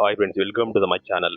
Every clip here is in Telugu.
Hi friends welcome to the my channel.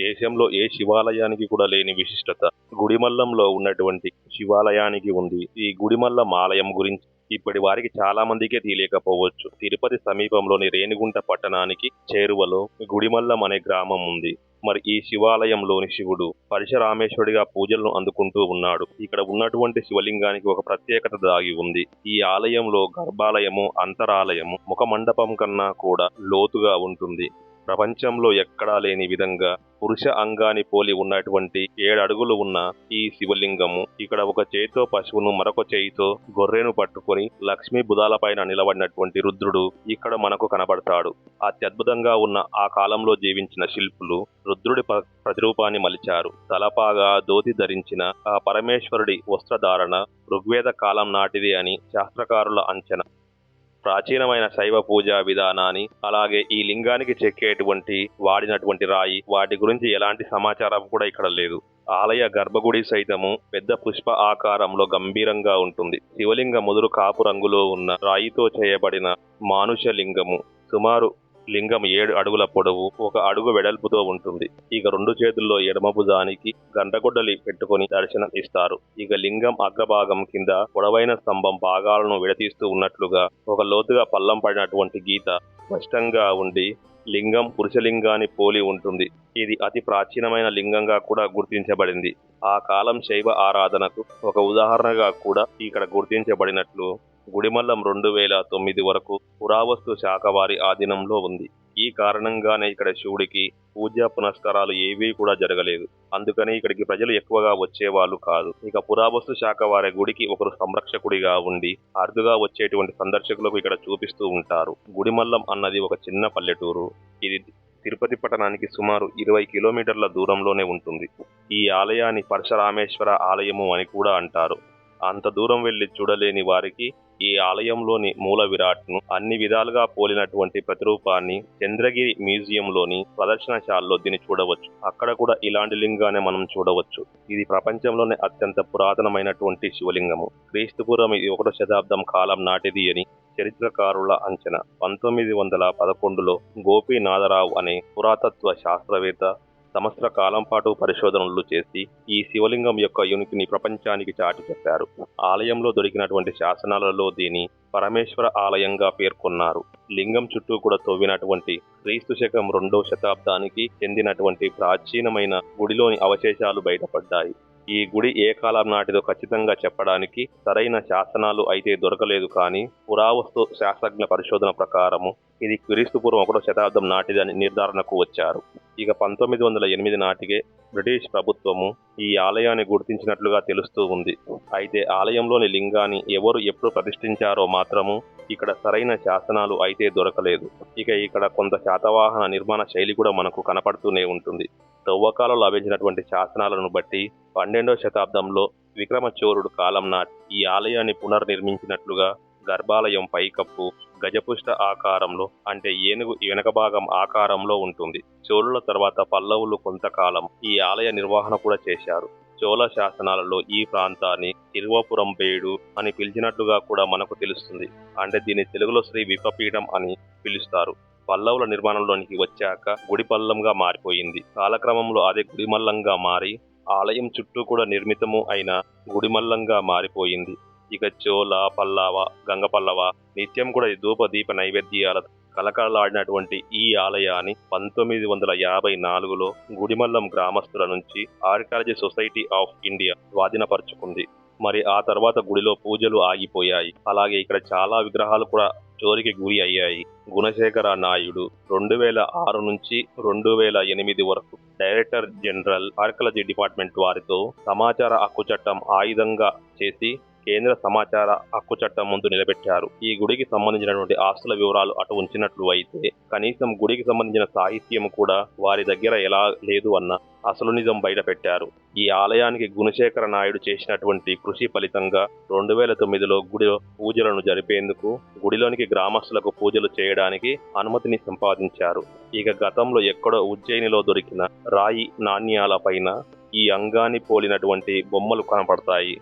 దేశంలో ఏ శివాలయానికి కూడా లేని విశిష్టత. గుడిమల్లంలో ఉన్నటువంటి శివాలయానికి ఉంది. ఈ గుడిమల్లం ఆలయం గురించి ఇప్పటి వారికి చాలా మందికే తెలియకపోవచ్చు. తిరుపతి సమీపంలోని రేణిగుంట పట్టణానికి చేరువలో గుడిమల్లం అనే గ్రామం ఉంది. మరి ఈ శివాలయంలోని శివుడు పరశురామేశ్వరుడిగా పూజలను అందుకుంటూ ఉన్నాడు. ఇక్కడ ఉన్నటువంటి శివలింగానికి ఒక ప్రత్యేకత దాగి ఉంది. ఈ ఆలయంలో గర్భాలయము అంతరాలయము ముఖ మండపం కన్నా కూడా లోతుగా ఉంటుంది. ప్రపంచంలో ఎక్కడా లేని విధంగా పురుష అంగాన్ని పోలి ఉన్నటువంటి ఏడు అడుగులు ఉన్న ఈ శివలింగము ఇక్కడ ఒక చేతితో పశువును మరొక చేయితో గొర్రెను పట్టుకొని లక్ష్మీ బుధాలపైన నిలబడినటువంటి రుద్రుడు ఇక్కడ మనకు కనబడతాడు. అత్యద్భుతంగా ఉన్న ఆ కాలంలో జీవించిన శిల్పులు రుద్రుడి ప్ర- ప్రతిరూపాన్ని మలిచారు. తలపాగా దోతి ధరించిన ఆ పరమేశ్వరుడి వస్త్రధారణ ఋగ్వేద కాలం నాటిది అని శాస్త్రకారుల అంచనా. ప్రాచీనమైన శైవ పూజా విధానాన్ని అలాగే ఈ లింగానికి చెక్కేటువంటి వాడినటువంటి రాయి వాటి గురించి ఎలాంటి సమాచారం కూడా ఇక్కడ లేదు. ఆలయ గర్భగుడి సైతము పెద్ద పుష్ప ఆకారంలో గంభీరంగా ఉంటుంది. శివలింగ ముదురు కాపు రంగులో ఉన్న రాయితో చేయబడిన మానుష లింగము సుమారు లింగం ఏడు అడుగుల పొడవు ఒక అడుగు వెడల్పుతో ఉంటుంది. ఇక రెండు చేతుల్లో ఎడమ భుజానికి గంటగొడ్డలి పెట్టుకొని దర్శనం ఇస్తారు. ఇక లింగం అగ్రభాగం కింద పొడవైన స్తంభం భాగాలను విడతీస్తూ ఉన్నట్లుగా ఒక లోతుగా పల్లం పడినటువంటి గీత స్పష్టంగా ఉండి లింగం పురుషలింగాన్ని పోలి ఉంటుంది. ఇది అతి ప్రాచీనమైన లింగంగా కూడా గుర్తించబడింది. ఆ కాలం శైవ ఆరాధనకు ఒక ఉదాహరణగా కూడా ఇక్కడ గుర్తించబడినట్లు గుడిమల్లం రెండు వేల తొమ్మిది వరకు పురావస్తు శాఖ వారి ఆధీనంలో ఉంది. ఈ కారణంగానే ఇక్కడ శివుడికి పూజా పునస్కారాలు ఏవీ కూడా జరగలేదు. అందుకని ఇక్కడికి ప్రజలు ఎక్కువగా వచ్చేవాళ్ళు కాదు. ఇక పురావస్తు శాఖ వారి గుడికి ఒకరు సంరక్షకుడిగా ఉండి అరుదుగా వచ్చేటువంటి సందర్శకులకు ఇక్కడ చూపిస్తూ ఉంటారు. గుడిమల్లం అన్నది ఒక చిన్న పల్లెటూరు. ఇది తిరుపతి పట్టణానికి సుమారు ఇరవై కిలోమీటర్ల దూరంలోనే ఉంటుంది. ఈ ఆలయాన్ని పరశురామేశ్వర ఆలయము అని కూడా అంటారు. అంత దూరం వెళ్ళి చూడలేని వారికి ఈ ఆలయంలోని మూల విరాట్ను అన్ని విధాలుగా పోలినటువంటి ప్రతిరూపాన్ని చంద్రగిరి మ్యూజియంలోని ప్రదర్శనశాలలో దీన్ని చూడవచ్చు. అక్కడ కూడా ఇలాంటి లింగాన్ని మనం చూడవచ్చు. ఇది ప్రపంచంలోనే అత్యంత పురాతనమైనటువంటి శివలింగము. క్రీస్తుపురం ఇది ఒకటో శతాబ్దం కాలం నాటిది అని చరిత్రకారుల అంచనా. పంతొమ్మిది వందల పదకొండులో గోపీనాథరావు అనే పురాతత్వ శాస్త్రవేత్త సంవత్సర కాలం పాటు పరిశోధనలు చేసి ఈ శివలింగం యొక్క యునికిని ప్రపంచానికి చాటి చెప్పారు. ఆలయంలో దొరికినటువంటి శాసనాలలో దీని పరమేశ్వర ఆలయంగా పేర్కొన్నారు. లింగం చుట్టూ కూడా తవ్వినటువంటి క్రీస్తు శకం రెండో శతాబ్దానికి చెందినటువంటి ప్రాచీనమైన గుడిలోని అవశేషాలు బయటపడ్డాయి. ఈ గుడి ఏ కాలం నాటిదో ఖచ్చితంగా చెప్పడానికి సరైన శాసనాలు అయితే దొరకలేదు కానీ పురావస్తు శాస్త్రజ్ఞ పరిశోధన ప్రకారము ఇది క్రీస్తుపూర్వం ఒకటో శతాబ్దం నాటిదని నిర్ధారణకు వచ్చారు. ఇక పంతొమ్మిది వందల ఎనిమిది నాటికే బ్రిటిష్ ప్రభుత్వము ఈ ఆలయాన్ని గుర్తించినట్లుగా తెలుస్తూ ఉంది. అయితే ఆలయంలోని లింగాన్ని ఎవరు ఎప్పుడు ప్రతిష్ఠించారో మాత్రము ఇక్కడ సరైన శాసనాలు అయితే దొరకలేదు. ఇక ఇక్కడ కొంత శాతవాహన నిర్మాణ శైలి కూడా మనకు కనపడుతూనే ఉంటుంది. తవ్వకాలలో లభించినటువంటి శాసనాలను బట్టి పన్నెండవ శతాబ్దంలో విక్రమచోరుడు కాలం నాటి ఈ ఆలయాన్ని పునర్నిర్మించినట్లుగా గర్భాలయం పైకప్పు గజపుష్ట ఆకారంలో అంటే ఏనుగు వెనక భాగం ఆకారంలో ఉంటుంది. చోళుల తర్వాత పల్లవులు కొంతకాలం ఈ ఆలయ నిర్వహణ కూడా చేశారు. చోళ శాసనాలలో ఈ ప్రాంతాన్ని తిరువపురం బేడు అని పిలిచినట్లుగా కూడా మనకు తెలుస్తుంది. అంటే దీన్ని తెలుగులో శ్రీ విపపీఠం అని పిలుస్తారు. పల్లవుల నిర్మాణంలోనికి వచ్చాక గుడిపల్లంగా మారిపోయింది. కాలక్రమంలో అదే గుడిమల్లంగా మారి ఆలయం చుట్టూ కూడా నిర్మితము అయిన గుడిమల్లంగా మారిపోయింది. ఇక చోళ పల్లవ గంగపల్లవ నిత్యం కూడా ఈ ధూప దీప నైవేద్యాల కలకలలాడినటువంటి ఈ ఆలయాన్ని పంతొమ్మిది వందల యాభై నాలుగులో గుడిమల్లం గ్రామస్తుల నుంచి ఆర్కాలజీ సొసైటీ ఆఫ్ ఇండియా స్వాధీనపరుచుకుంది. మరి ఆ తర్వాత గుడిలో పూజలు ఆగిపోయాయి. అలాగే ఇక్కడ చాలా విగ్రహాలు కూడా చోరికి గురి అయ్యాయి. గుణశేఖర నాయుడు రెండు వేల ఆరు నుంచి రెండు వేల ఎనిమిది వరకు డైరెక్టర్ జనరల్ ఆర్కాలజీ డిపార్ట్మెంట్ వారితో సమాచార హక్కు చట్టం ఆయుధంగా చేసి కేంద్ర సమాచార హక్కు చట్టం ముందు నిలబెట్టారు. ఈ గుడికి సంబంధించినటువంటి ఆస్తుల వివరాలు అటు ఉంచినట్లు అయితే కనీసం గుడికి సంబంధించిన సాహిత్యం కూడా వారి దగ్గర ఎలా లేదు అన్న అసలు నిజం బయటపెట్టారు. ఈ ఆలయానికి గుణశేఖర నాయుడు చేసినటువంటి కృషి ఫలితంగా రెండు వేల తొమ్మిదిలో గుడిలో పూజలను జరిపేందుకు గుడిలోనికి గ్రామస్తులకు పూజలు చేయడానికి అనుమతిని సంపాదించారు. ఇక గతంలో ఎక్కడో ఉజ్జయినిలో దొరికిన రాయి నాణ్యాల పైన ఈ అంగాన్ని పోలినటువంటి బొమ్మలు కనపడతాయి.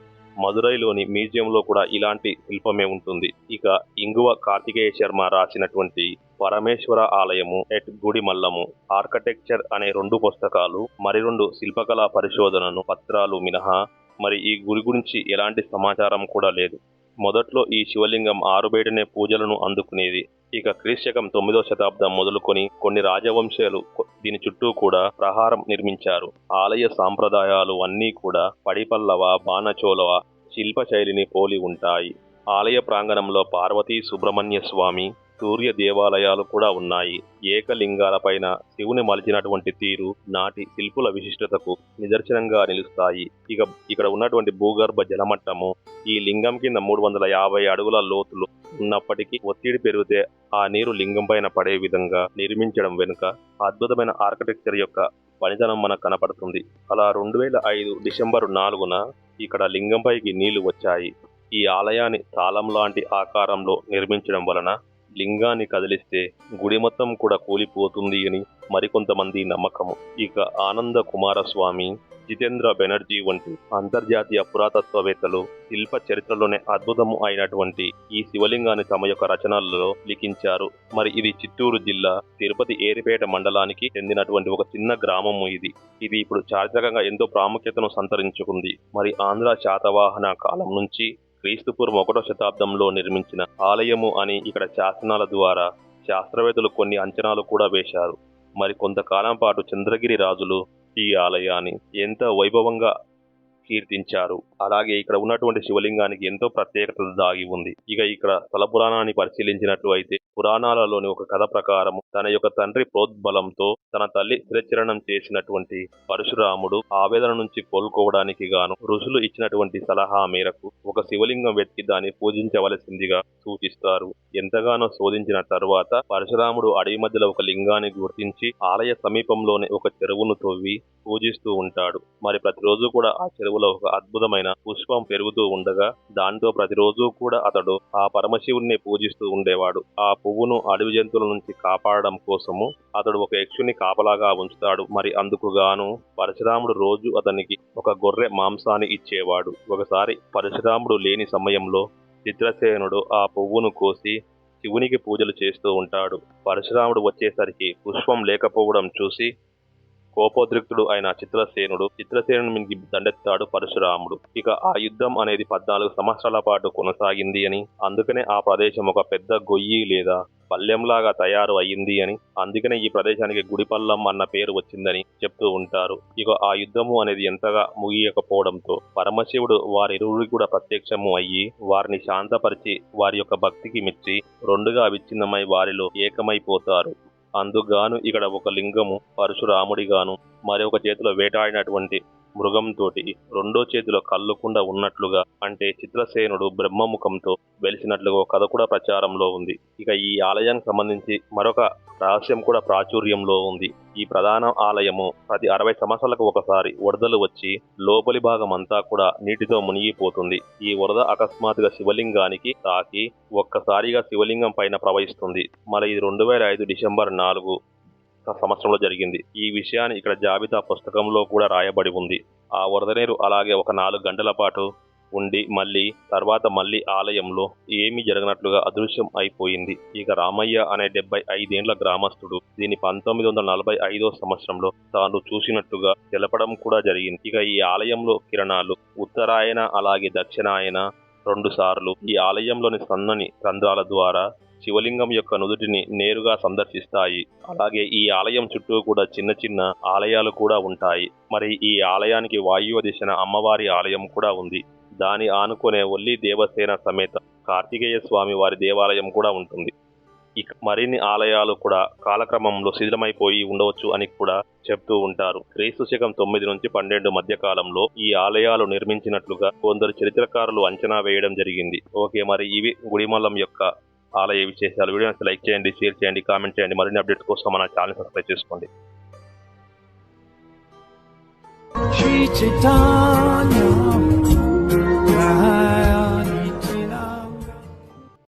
మదురైలోని మ్యూజియంలో కూడా ఇలాంటి శిల్పమే ఉంటుంది. ఇక ఇంగువ కార్తికేయ శర్మ రాసినటువంటి పరమేశ్వర ఆలయము ఎట్ గుడిమల్లము ఆర్కిటెక్చర్ అనే రెండు పుస్తకాలు మరి రెండు శిల్పకళా పరిశోధనను పత్రాలు మినహా మరి ఈ గుడి గురించి ఎలాంటి సమాచారం కూడా లేదు. మొదట్లో ఈ శివలింగం ఆరుబయటనే పూజలను అందుకునేది. ఇక క్రీశకం తొమ్మిదో శతాబ్దం మొదలుకొని కొన్ని రాజవంశాలు దీని చుట్టూ కూడా ప్రహారం నిర్మించారు. ఆలయ సాంప్రదాయాలు అన్నీ కూడా పడిపల్లవ బాణచోలవ శిల్ప శైలిని పోలి ఉంటాయి. ఆలయ ప్రాంగణంలో పార్వతీ సుబ్రహ్మణ్య స్వామి సూర్య దేవాలయాలు కూడా ఉన్నాయి. ఏకలింగాలపైన శివుని మలిచినటువంటి తీరు నాటి శిల్పుల విశిష్టతకు నిదర్శనంగా నిలుస్తాయి. ఇక ఇక్కడ ఉన్నటువంటి భూగర్భ జలమట్టము ఈ లింగం కింద మూడు వందల యాభై అడుగుల లోతులు ఉన్నప్పటికీ ఒత్తిడి పెరిగితే ఆ నీరు లింగం పైన పడే విధంగా నిర్మించడం వెనుక అద్భుతమైన ఆర్కిటెక్చర్ యొక్క పనితనం మనకు కనపడుతుంది. అలా రెండు వేల ఐదు డిసెంబర్ నాలుగున ఇక్కడ లింగంపైకి నీళ్ళు వచ్చాయి. ఈ ఆలయాన్ని తాళం లాంటి ఆకారంలో నిర్మించడం వలన లింగాన్ని కదిలిస్తే గుడి మొత్తం కూడా కూలిపోతుంది అని మరికొంతమంది నమ్మకము. ఇక ఆనంద కుమారస్వామి జితేంద్ర బెనర్జీ వంటి అంతర్జాతీయ పురాతత్వవేత్తలు శిల్ప చరిత్రలోనే అద్భుతము అయినటువంటి ఈ శివలింగాన్ని తమ యొక్క రచనలలో లిఖించారు. మరి ఇది చిత్తూరు జిల్లా తిరుపతి ఏరిపేట మండలానికి చెందినటువంటి ఒక చిన్న గ్రామము ఇది. ఇది ఇప్పుడు చారిత్రకంగా ఎంతో ప్రాముఖ్యతను సంతరించుకుంది. మరి ఆంధ్ర శాతవాహన కాలం నుంచి క్రీస్తుపూర్వం ఒకటో శతాబ్దంలో నిర్మించిన ఆలయము అని ఇక్కడ శాసనాల ద్వారా శాస్త్రవేత్తలు కొన్ని అంచనాలు కూడా వేశారు. మరి కొంతకాలం పాటు చంద్రగిరి రాజులు ఈ ఆలయాన్ని ఎంత వైభవంగా కీర్తించారు. అలాగే ఇక్కడ ఉన్నటువంటి శివలింగానికి ఎంతో ప్రత్యేకత దాగి ఉంది. ఇక ఇక్కడ స్థల పురాణాన్ని పరిశీలించినట్లు అయితే పురాణాలలోని ఒక కథ ప్రకారం తన యొక్క తండ్రి ప్రోద్బలంతో తన తల్లి స్థిరచరణం చేసినటువంటి పరశురాముడు ఆవేదన నుంచి కోలుకోవడానికి గాను ఋషులు ఇచ్చినటువంటి సలహా మేరకు ఒక శివలింగం వెతికి దాన్ని పూజించవలసిందిగా సూచిస్తారు. ఎంతగానో శోధించిన తరువాత పరశురాముడు అడవి మధ్యలో ఒక లింగాన్ని గుర్తించి ఆలయ సమీపంలోనే ఒక చెరువును తవ్వి పూజిస్తూ ఉంటాడు. మరి ప్రతిరోజు కూడా ఆ చెరువు చెరువులో ఒక అద్భుతమైన పుష్పం పెరుగుతూ ఉండగా దాంతో ప్రతిరోజు కూడా అతడు ఆ పరమశివుణ్ణి పూజిస్తూ ఉండేవాడు. ఆ పువ్వును అడవి జంతువుల నుంచి కాపాడడం కోసము అతడు ఒక యక్షుని కాపలాగా ఉంచుతాడు. మరి అందుకు గాను పరశురాముడు రోజు అతనికి ఒక గొర్రె మాంసాన్ని ఇచ్చేవాడు. ఒకసారి పరశురాముడు లేని సమయంలో చిత్రసేనుడు ఆ పువ్వును కోసి శివునికి పూజలు చేస్తూ ఉంటాడు. పరశురాముడు వచ్చేసరికి పుష్పం లేకపోవడం చూసి కోపోద్రిక్తుడు అయిన చిత్రసేనుడు చిత్రసేనుడు మీదకి దండెత్తాడు పరశురాముడు. ఇక ఆ యుద్ధం అనేది పద్నాలుగు సంవత్సరాల పాటు కొనసాగింది అని అందుకనే ఆ ప్రదేశం ఒక పెద్ద గొయ్యి లేదా పల్లెంలాగా తయారు అయ్యింది అని అందుకనే ఈ ప్రదేశానికి గుడిపల్లం అన్న పేరు వచ్చిందని చెప్తూ ఉంటారు. ఇక ఆ యుద్ధము అనేది ఎంతగా ముగియకపోవడంతో పరమశివుడు వారిరువురికి కూడా ప్రత్యక్షము అయ్యి వారిని శాంతపరిచి వారి యొక్క భక్తికి మెచ్చి రెండుగా విచ్ఛిన్నమై వారిలో ఏకమైపోతారు. అందుగాను ఇక్కడ ఒక లింగము పరశురాముడిగాను మరి ఒక చేతిలో వేటాడినటువంటి మృగంతోటి రెండో చేతిలో కళ్ళుకుండా ఉన్నట్లుగా అంటే చిత్రసేనుడు బ్రహ్మముఖంతో వెలిసినట్లుగా కథ కూడా ప్రచారంలో ఉంది. ఇక ఈ ఆలయానికి సంబంధించి మరొక రహస్యం కూడా ప్రాచుర్యంలో ఉంది. ఈ ప్రధాన ఆలయము ప్రతి అరవై సంవత్సరాలకు ఒకసారి వరదలు వచ్చి లోపలి భాగం అంతా కూడా నీటితో మునిగిపోతుంది. ఈ వరద అకస్మాత్తుగా శివలింగానికి తాకి ఒక్కసారిగా శివలింగం పైన ప్రవహిస్తుంది. మరి ఇది రెండు వేల ఐదు డిసెంబర్ నాలుగు సంవత్సరంలో జరిగింది. ఈ విషయాన్ని ఇక్కడ జాబితా పుస్తకంలో కూడా రాయబడి ఉంది. ఆ వరదనీరు అలాగే ఒక నాలుగు గంటల పాటు ఉండి మళ్ళీ తర్వాత మళ్ళీ ఆలయంలో ఏమీ జరగనట్లుగా అదృశ్యం అయిపోయింది. ఇక రామయ్య అనే డెబ్బై ఐదేండ్ల గ్రామస్తుడు దీని పంతొమ్మిది వందల నలభై ఐదో సంవత్సరంలో తాను చూసినట్టుగా తెలపడం కూడా జరిగింది. ఇక ఈ ఆలయంలో కిరణాలు ఉత్తరాయణ అలాగే దక్షిణాయన రెండు సార్లు ఈ ఆలయంలోని సన్నని రంధ్రాల ద్వారా శివలింగం యొక్క నుదుటిని నేరుగా సందర్శిస్తాయి. అలాగే ఈ ఆలయం చుట్టూ కూడా చిన్న చిన్న ఆలయాలు కూడా ఉంటాయి. మరి ఈ ఆలయానికి వాయువ దిశన అమ్మవారి ఆలయం కూడా ఉంది. దాని ఆనుకునే ఒల్లి దేవసేన సమేత కార్తికేయ స్వామి వారి దేవాలయం కూడా ఉంటుంది. ఇక మరిన్ని ఆలయాలు కూడా కాలక్రమంలో శిథిలమైపోయి ఉండవచ్చు అని కూడా చెప్తూ ఉంటారు. క్రీస్తు శకం తొమ్మిది నుంచి పన్నెండు మధ్య కాలంలో ఈ ఆలయాలు నిర్మించినట్లుగా కొందరు చరిత్రకారులు అంచనా వేయడం జరిగింది. ఓకే మరి ఇవి గుడిమల్లం యొక్క ఆలయ విశేషాలు వీడియో లైక్ చేయండి షేర్ చేయండి కామెంట్ చేయండి. మరిన్ని అప్డేట్స్ కోసం మన ఛానల్ సబ్స్క్రైబ్ చేసుకోండి. Shri